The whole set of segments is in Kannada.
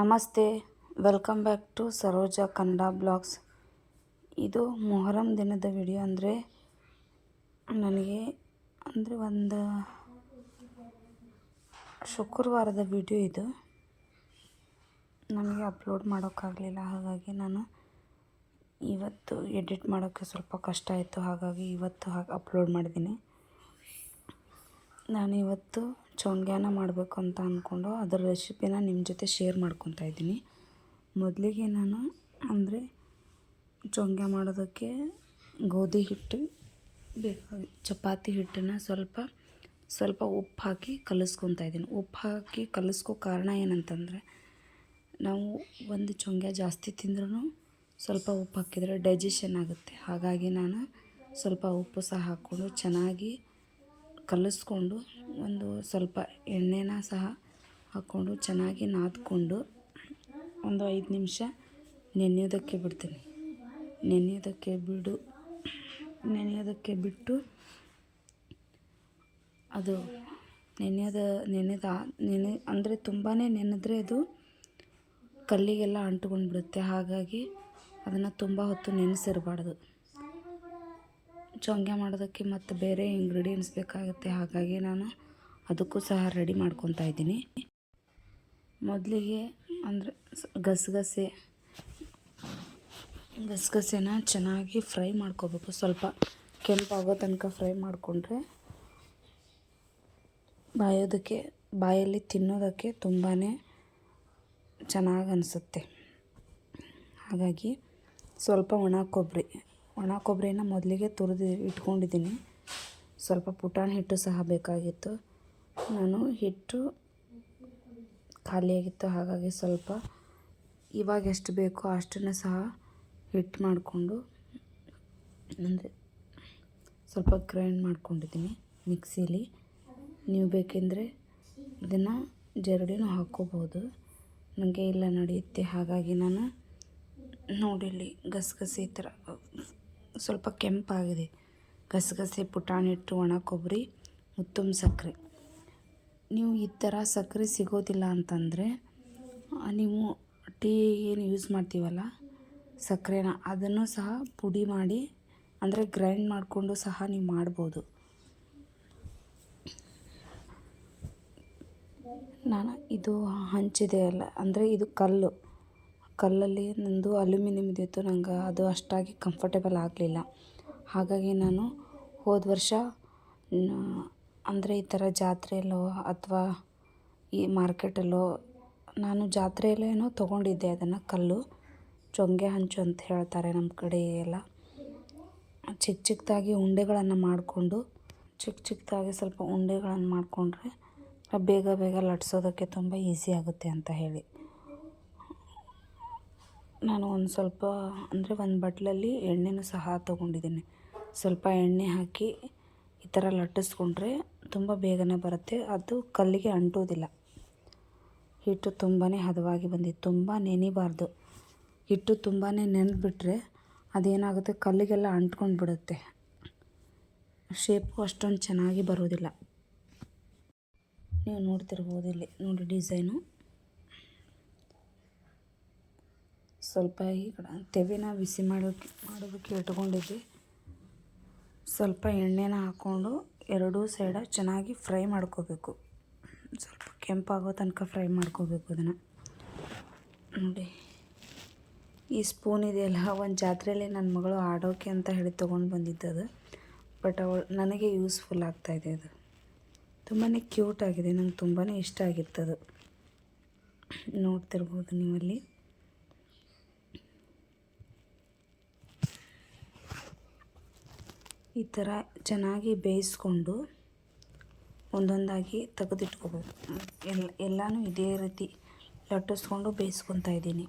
ನಮಸ್ತೆ, welcome back to Saroja Kannada blogs. ಇದು ಮೊಹರಂ ದಿನದ ವಿಡಿಯೋ ಅಂದರೆ ನನಗೆ ಅಂದರೆ ಒಂದು ಶುಕ್ರವಾರದ ವಿಡಿಯೋ ಇದು. ನನಗೆ ಅಪ್ಲೋಡ್ ಮಾಡೋಕ್ಕಾಗಲಿಲ್ಲ, ಹಾಗಾಗಿ ನಾನು ಇವತ್ತು ಎಡಿಟ್ ಮಾಡೋಕ್ಕೆ ಸ್ವಲ್ಪ ಕಷ್ಟ ಆಯಿತು, ಹಾಗಾಗಿ ಇವತ್ತು ಹಾಗೆ ಅಪ್ಲೋಡ್ ಮಾಡಿದ್ದೀನಿ. ನಾನು ಇವತ್ತು ಚೊಂಗ್ಯಾನ ಮಾಡಬೇಕು ಅಂತ ಅಂದ್ಕೊಂಡು ಅದರ ರೆಸಿಪಿನ ನಿಮ್ಮ ಜೊತೆ ಶೇರ್ ಮಾಡ್ಕೊತಾ ಇದ್ದೀನಿ. ಮೊದಲಿಗೆ ನಾನು ಅಂದರೆ ಚೊಂಗ್ಯ ಮಾಡೋದಕ್ಕೆ ಗೋಧಿ ಹಿಟ್ಟು ಬೇಕಾಗಿ, ಚಪಾತಿ ಹಿಟ್ಟನ್ನು ಸ್ವಲ್ಪ ಸ್ವಲ್ಪ ಉಪ್ಪು ಹಾಕಿ ಕಲಿಸ್ಕೊತಾ ಇದ್ದೀನಿ. ಉಪ್ಪು ಹಾಕಿ ಕಲಿಸ್ಕೋ ಕಾರಣ ಏನಂತಂದರೆ ನಾವು ಒಂದು ಚೊಂಗ್ಯ ಜಾಸ್ತಿ ತಿಂದ್ರೂ ಸ್ವಲ್ಪ ಉಪ್ಪು ಹಾಕಿದರೆ ಡೈಜೆಷನ್ ಆಗುತ್ತೆ. ಹಾಗಾಗಿ ನಾನು ಸ್ವಲ್ಪ ಉಪ್ಪು ಸಹ ಹಾಕ್ಕೊಂಡು ಚೆನ್ನಾಗಿ ಕಲಿಸ್ಕೊಂಡು ಒಂದು ಸ್ವಲ್ಪ ಎಣ್ಣೆನ ಸಹ ಹಾಕ್ಕೊಂಡು ಚೆನ್ನಾಗಿ ನಾದ್ಕೊಂಡು ಒಂದು ಐದು ನಿಮಿಷ ನೆನೆಯೋದಕ್ಕೆ ಬಿಡ್ತೀನಿ. ನೆನೆಯೋದಕ್ಕೆ ಬಿಡು, ನೆನೆಯೋದಕ್ಕೆ ಬಿಟ್ಟು ಅದು ನೆನೆಯೋದ, ನೆನೆದ, ನೆನೆ, ಅಂದರೆ ತುಂಬಾ ನೆನೆದ್ರೆ ಅದು ಕಲ್ಲಿಗೆಲ್ಲ ಅಂಟ್ಕೊಂಡ್ಬಿಡುತ್ತೆ. ಹಾಗಾಗಿ ಅದನ್ನು ತುಂಬ ಹೊತ್ತು ನೆನೆಸಿರಬಾರ್ದು. ಚೊಂಗ್ಯ ಮಾಡೋದಕ್ಕೆ ಮತ್ತು ಬೇರೆ ಇಂಗ್ರೀಡಿಯೆಂಟ್ಸ್ ಬೇಕಾಗುತ್ತೆ. ಹಾಗಾಗಿ ನಾನು ಅದಕ್ಕೂ ಸಹ ರೆಡಿ ಮಾಡ್ಕೊತಾ ಇದ್ದೀನಿ. ಮೊದಲಿಗೆ ಅಂದರೆ ಗಸಗಸೆ, ಗಸಗಸೆನ ಚೆನ್ನಾಗಿ ಫ್ರೈ ಮಾಡ್ಕೋಬೇಕು. ಸ್ವಲ್ಪ ಕೆಂಪಾಗೋ ತನಕ ಫ್ರೈ ಮಾಡಿಕೊಂಡ್ರೆ ಬಾಯೋದಕ್ಕೆ, ಬಾಯಲ್ಲಿ ತಿನ್ನೋದಕ್ಕೆ ತುಂಬಾ ಚೆನ್ನಾಗಿ ಅನಿಸುತ್ತೆ. ಹಾಗಾಗಿ ಸ್ವಲ್ಪ ಒಣ ಕೊಬ್ಬರಿ ಒಣ ಕೊಬ್ಬರಿನ ಮೊದಲಿಗೆ ತುರಿದು ಇಟ್ಕೊಂಡಿದ್ದೀನಿ. ಸ್ವಲ್ಪ ಪುಟಾಣಿ ಹಿಟ್ಟು ಸಹ ಬೇಕಾಗಿತ್ತು. ನಾನು ಹಿಟ್ಟು ಖಾಲಿಯಾಗಿತ್ತು, ಹಾಗಾಗಿ ಸ್ವಲ್ಪ ಇವಾಗ ಎಷ್ಟು ಬೇಕೋ ಅಷ್ಟನ್ನು ಸಹ ಹಿಟ್ಟು ಮಾಡಿಕೊಂಡು, ಅಂದರೆ ಸ್ವಲ್ಪ ಗ್ರೈಂಡ್ ಮಾಡ್ಕೊಂಡಿದ್ದೀನಿ ಮಿಕ್ಸಿಲಿ. ನೀವು ಬೇಕೆಂದರೆ ಇದನ್ನು ಜರಡಿನೂ ಹಾಕ್ಕೋಬೋದು. ನನಗೆ ಇಲ್ಲ ನಡೆಯುತ್ತೆ. ಹಾಗಾಗಿ ನಾನು ನೋಡಿಲ್ಲಿ ಗಸಗಸೆ ಈ ಥರ ಸ್ವಲ್ಪ ಕೆಂಪಾಗಿದೆ. ಗಸಗಸೆ ಪುಟಾಣಿ ಹಿಟ್ಟು ಒಣ ಕೊಬ್ಬರಿ ಉತ್ತಮ ಸಕ್ಕರೆ. ನೀವು ಈ ಥರ ಸಕ್ಕರೆ ಸಿಗೋದಿಲ್ಲ ಅಂತಂದರೆ ನೀವು ಟೀ ಏನು ಯೂಸ್ ಮಾಡ್ತೀವಲ್ಲ, ಸಕ್ಕರೆನ ಅದನ್ನು ಸಹ ಪುಡಿ ಮಾಡಿ, ಅಂದರೆ ಗ್ರೈಂಡ್ ಮಾಡಿಕೊಂಡು ಸಹ ನೀವು ಮಾಡ್ಬೋದು. ನಾನು ಇದು ಹಂಚಿದೆ ಅಲ್ಲ, ಅಂದರೆ ಇದು ಕಲ್ಲು. ಕಲ್ಲಲ್ಲಿ ನಂದು ಅಲ್ಯೂಮಿನಿಯಮ್ದಿತ್ತು ನಂಗೆ ಅದು ಅಷ್ಟಾಗಿ ಕಂಫರ್ಟೇಬಲ್ ಆಗಲಿಲ್ಲ. ಹಾಗಾಗಿ ನಾನು ಹೋದ ವರ್ಷ ಅಂದರೆ ಈ ಥರ ಜಾತ್ರೆಯಲ್ಲೋ ಅಥವಾ ಈ ಮಾರ್ಕೆಟಲ್ಲೋ ನಾನು ಜಾತ್ರೆಯಲ್ಲೇನೋ ತೊಗೊಂಡಿದ್ದೆ ಅದನ್ನು, ಕಲ್ಲು, ಚೊಂಗೆ ಹಂಚು ಅಂತ ಹೇಳ್ತಾರೆ ನಮ್ಮ ಕಡೆ ಎಲ್ಲ. ಚಿಕ್ಕ ಚಿಕ್ಕದಾಗಿ ಉಂಡೆಗಳನ್ನು ಮಾಡಿಕೊಂಡು, ಚಿಕ್ಕ ಚಿಕ್ಕದಾಗಿ ಸ್ವಲ್ಪ ಉಂಡೆಗಳನ್ನು ಮಾಡಿಕೊಂಡ್ರೆ ಬೇಗ ಬೇಗ ಲಟ್ಸೋದಕ್ಕೆ ತುಂಬ ಈಸಿ ಆಗುತ್ತೆ ಅಂತ ಹೇಳಿ. ನಾನು ಒಂದು ಸ್ವಲ್ಪ, ಅಂದರೆ ಒಂದು ಬಟ್ಲಲ್ಲಿ ಎಣ್ಣೆನೂ ಸಹ ತೊಗೊಂಡಿದ್ದೀನಿ. ಸ್ವಲ್ಪ ಎಣ್ಣೆ ಹಾಕಿ ಈ ಥರ ಲಟ್ಟಿಸ್ಕೊಂಡ್ರೆ ತುಂಬ ಬೇಗನೆ ಬರುತ್ತೆ. ಅದು ಕಲ್ಲಿಗೆ ಅಂಟೋದಿಲ್ಲ. ಹಿಟ್ಟು ತುಂಬಾ ಹದವಾಗಿ ಬಂದಿತ್ತು ತುಂಬ ನೆನಿಬಾರ್ದು. ಹಿಟ್ಟು ತುಂಬಾ ನೆನೆದ್ಬಿಟ್ರೆ ಅದೇನಾಗುತ್ತೆ? ಕಲ್ಲಿಗೆಲ್ಲ ಅಂಟ್ಕೊಂಡು ಬಿಡುತ್ತೆ ಶೇಪು ಅಷ್ಟೊಂದು ಚೆನ್ನಾಗಿ ಬರೋದಿಲ್ಲ. ನೀವು ನೋಡ್ತಿರ್ಬೋದು ಇಲ್ಲಿ. ನೋಡಿ ಡಿಸೈನು. ಸ್ವಲ್ಪ ಈ ಕಡೆ ತೆವಿನ ಬಿಸಿ ಮಾಡೋಕೆ ಮಾಡೋದಕ್ಕೆ ಇಟ್ಕೊಂಡಿದ್ದೆ. ಸ್ವಲ್ಪ ಎಣ್ಣೆನ ಹಾಕ್ಕೊಂಡು ಎರಡೂ ಸೈಡ ಚೆನ್ನಾಗಿ ಫ್ರೈ ಮಾಡ್ಕೋಬೇಕು. ಸ್ವಲ್ಪ ಕೆಂಪಾಗೋ ತನಕ ಫ್ರೈ ಮಾಡ್ಕೋಬೇಕು ಅದನ್ನು. ನೋಡಿ, ಈ ಸ್ಪೂನ್ ಇದೆಯಲ್ಲ, ಒಂದು ಜಾತ್ರೆಯಲ್ಲಿ ನನ್ನ ಮಗಳು ಆಡೋಕೆ ಅಂತ ಹೇಳಿ ತೊಗೊಂಡು ಬಂದಿದ್ದದು ಬಟ್ ಅವಳು, ನನಗೆ ಯೂಸ್ಫುಲ್ ಆಗ್ತಾಯಿದೆ ಅದು. ತುಂಬಾ ಕ್ಯೂಟ್ ಆಗಿದೆ, ನಂಗೆ ತುಂಬಾ ಇಷ್ಟ ಆಗಿತ್ತದು ನೋಡ್ತಿರ್ಬೋದು ನೀವಲ್ಲಿ. ಈ ಥರ ಚೆನ್ನಾಗಿ ಬೇಯಿಸ್ಕೊಂಡು ಒಂದೊಂದಾಗಿ ತೆಗೆದಿಟ್ಕೋಬೇಕು. ಎಲ್ಲ, ಎಲ್ಲನೂ ಇದೇ ರೀತಿ ಲಟ್ಟಿಸ್ಕೊಂಡು ಬೇಯಿಸ್ಕೊತಾ ಇದ್ದೀನಿ.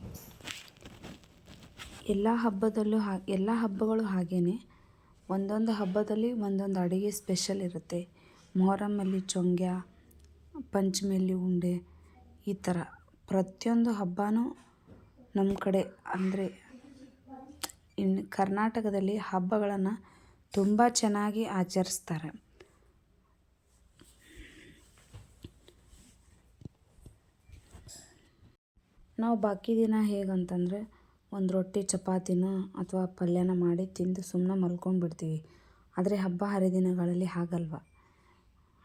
ಎಲ್ಲ ಹಬ್ಬದಲ್ಲೂ ಹಾ, ಎಲ್ಲ ಹಬ್ಬಗಳು ಹಾಗೇ ಒಂದೊಂದು ಹಬ್ಬದಲ್ಲಿ ಒಂದೊಂದು ಅಡುಗೆ ಸ್ಪೆಷಲ್ ಇರುತ್ತೆ. ಮೊಹರಮ್ಮಲ್ಲಿ ಚೊಂಗ್ಯ, ಪಂಚಮಿಯಲ್ಲಿ ಉಂಡೆ ಈ ಥರ ಪ್ರತಿಯೊಂದು ಹಬ್ಬವೂ ನಮ್ಮ ಕಡೆ ಅಂದರೆ ಇನ್ನು ಕರ್ನಾಟಕದಲ್ಲಿ ಹಬ್ಬಗಳನ್ನು ತುಂಬ ಚೆನ್ನಾಗಿ ಆಚರಿಸ್ತಾರೆ. ನಾವು ಬಾಕಿ ದಿನ ಹೇಗಂತಂದರೆ ಒಂದು ರೊಟ್ಟಿ, ಚಪಾತಿನ ಅಥವಾ ಪಲ್ಯನ ಮಾಡಿ ತಿಂದು ಸುಮ್ಮನೆ ಮಲ್ಕೊಂಡ್ಬಿಡ್ತೀವಿ. ಆದರೆ ಹಬ್ಬ ಹರಿದಿನಗಳಲ್ಲಿ ಹಾಗಲ್ವ?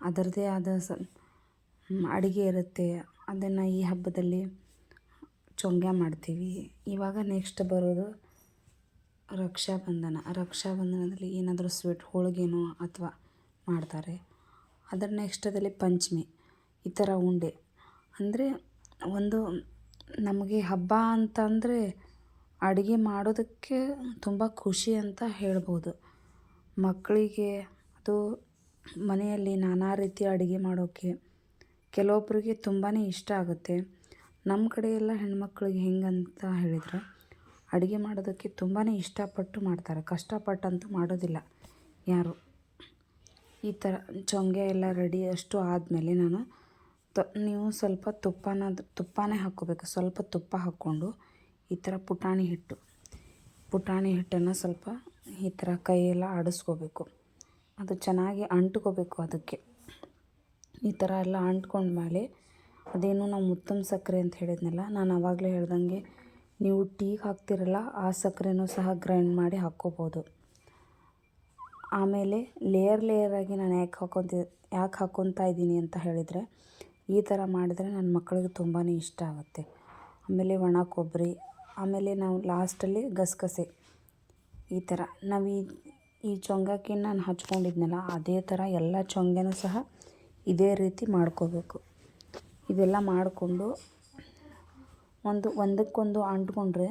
ಅದರದೇ ಆದ ಸ ಅಡುಗೆ ಇರುತ್ತೆ. ಅದನ್ನು ಈ ಹಬ್ಬದಲ್ಲಿ ಚೊಂಗ್ಯ ಮಾಡ್ತೀವಿ. ಇವಾಗ ನೆಕ್ಸ್ಟ್ ಬರೋದು ರಕ್ಷಾಬಂಧನ, ರಕ್ಷಾಬಂಧನದಲ್ಲಿ ಏನಾದರೂ ಸ್ವೀಟ್, ಹೋಳಿಗೆನೋ ಅಥವಾ ಮಾಡ್ತಾರೆ. ಅದರ ನೆಕ್ಸ್ಟದಲ್ಲಿ ಪಂಚಮಿ, ಈ ಥರ ಉಂಡೆ. ಅಂದರೆ ಒಂದು ನಮಗೆ ಹಬ್ಬ ಅಂತಂದರೆ ಅಡುಗೆ ಮಾಡೋದಕ್ಕೆ ತುಂಬ ಖುಷಿ ಅಂತ ಹೇಳ್ಬೋದು. ಮಕ್ಕಳಿಗೆ ಅದು ಮನೆಯಲ್ಲಿ ನಾನಾ ರೀತಿಯ ಅಡುಗೆ ಮಾಡೋಕ್ಕೆ ಕೆಲವೊಬ್ಬರಿಗೆ ತುಂಬಾ ಇಷ್ಟ ಆಗುತ್ತೆ. ನಮ್ಮ ಕಡೆ ಎಲ್ಲ ಹೆಣ್ಮಕ್ಳಿಗೆ ಹೆಂಗಂತ ಹೇಳಿದ್ರೆ ಅಡುಗೆ ಮಾಡೋದಕ್ಕೆ ತುಂಬಾ ಇಷ್ಟಪಟ್ಟು ಮಾಡ್ತಾರೆ. ಕಷ್ಟಪಟ್ಟಂತೂ ಮಾಡೋದಿಲ್ಲ ಯಾರು. ಈ ಥರ ಚೊಂಗೆ ಎಲ್ಲ ರೆಡಿ ಅಷ್ಟು ಆದಮೇಲೆ ನಾನು ತ, ನೀವು ಸ್ವಲ್ಪ ತುಪ್ಪನ, ತುಪ್ಪನೇ ಹಾಕ್ಕೋಬೇಕು. ಸ್ವಲ್ಪ ತುಪ್ಪ ಹಾಕ್ಕೊಂಡು ಈ ಥರ ಪುಟಾಣಿ ಹಿಟ್ಟು, ಪುಟಾಣಿ ಹಿಟ್ಟನ್ನು ಸ್ವಲ್ಪ ಈ ಥರ ಕೈಯೆಲ್ಲ ಆಡಿಸ್ಕೋಬೇಕು. ಅದು ಚೆನ್ನಾಗಿ ಅಂಟ್ಕೋಬೇಕು ಅದಕ್ಕೆ. ಈ ಥರ ಎಲ್ಲ ಅಂಟ್ಕೊಂಡ್ಮೇಲೆ ಅದೇನು ನಾವು ಮುತ್ತಮ್ ಸಕ್ಕರೆ ಅಂತ ಹೇಳಿದ್ನಲ್ಲ, ನಾನು ಆವಾಗಲೇ ಹೇಳ್ದಂಗೆ ನೀವು ಟೀಗೆ ಹಾಕ್ತಿರಲ್ಲ, ಆ ಸಕ್ಕರೆನೂ ಸಹ ಗ್ರೈಂಡ್ ಮಾಡಿ ಹಾಕ್ಕೋಬೋದು. ಆಮೇಲೆ ಲೇಯರ್ ಲೇಯರಾಗಿ ನಾನು ಯಾಕೆ ಹಾಕೊತ, ಯಾಕೆ ಹಾಕ್ಕೊತಾ ಇದ್ದೀನಿ ಅಂತ ಹೇಳಿದರೆ, ಈ ಥರ ಮಾಡಿದರೆ ನನ್ನ ಮಕ್ಕಳಿಗೆ ತುಂಬಾ ಇಷ್ಟ ಆಗುತ್ತೆ. ಆಮೇಲೆ ಒಣ ಕೊಬ್ಬರಿ, ಆಮೇಲೆ ನಾವು ಲಾಸ್ಟಲ್ಲಿ ಗಸಗಸೆ, ಈ ಥರ. ನಾವು ಈ ಈ ಚೊಂಗಕ್ಕೆ ನಾನು ಹಚ್ಕೊಂಡಿದ್ನಲ್ಲ, ಅದೇ ಥರ ಎಲ್ಲ ಚೊಂಗೆನೂ ಸಹ ಇದೇ ರೀತಿ ಮಾಡ್ಕೋಬೇಕು. ಇದೆಲ್ಲ ಮಾಡಿಕೊಂಡು ಒಂದು, ಒಂದಕ್ಕೊಂದು ಅಂಟ್ಕೊಂಡ್ರೆ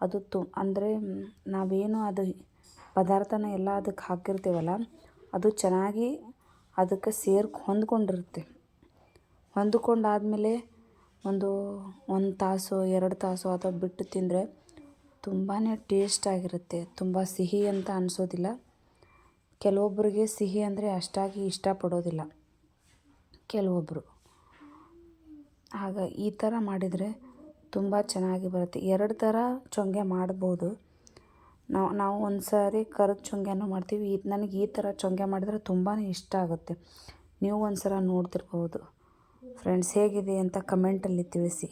ಅದು ತು, ಅಂದರೆ ನಾವೇನು ಅದು ಪದಾರ್ಥನ ಎಲ್ಲ ಅದಕ್ಕೆ ಹಾಕಿರ್ತೀವಲ್ಲ, ಅದು ಚೆನ್ನಾಗಿ ಅದಕ್ಕೆ ಸೇರ್ಕೊ ಹೊಂದ್ಕೊಂಡಿರುತ್ತೆ. ಹೊಂದ್ಕೊಂಡಾದ್ಮೇಲೆ ಒಂದು ಒಂದು ತಾಸು, ಎರಡು ತಾಸು ಅಥವಾ ಬಿಟ್ಟು ತಿಂದರೆ ತುಂಬಾ ಟೇಸ್ಟಾಗಿರುತ್ತೆ ತುಂಬ ಸಿಹಿ ಅಂತ ಅನಿಸೋದಿಲ್ಲ. ಕೆಲವೊಬ್ಬರಿಗೆ ಸಿಹಿ ಅಂದರೆ ಅಷ್ಟಾಗಿ ಇಷ್ಟಪಡೋದಿಲ್ಲ. ಕೆಲವೊಬ್ಬರು ಆಗ ಈ ಥರ ಮಾಡಿದರೆ ತುಂಬ ಚೆನ್ನಾಗಿ ಬರುತ್ತೆ. ಎರಡು ಥರ ಚೊಂಗೆ ಮಾಡ್ಬೋದು. ನಾವು ನಾವು ಒಂದು ಸಾರಿ ಕರಿದ ಚೊಂಗೆನೂ ಮಾಡ್ತೀವಿ. ಈ, ನನಗೆ ಈ ಥರ ಚೊಂಗೆ ಮಾಡಿದರೆ ತುಂಬಾ ಇಷ್ಟ ಆಗುತ್ತೆ. ನೀವು ಒಂದು ಸಲ ನೋಡ್ತಿರ್ಬೋದು. ಫ್ರೆಂಡ್ಸ್ ಹೇಗಿದೆ ಅಂತ ಕಮೆಂಟಲ್ಲಿ ತಿಳಿಸಿ.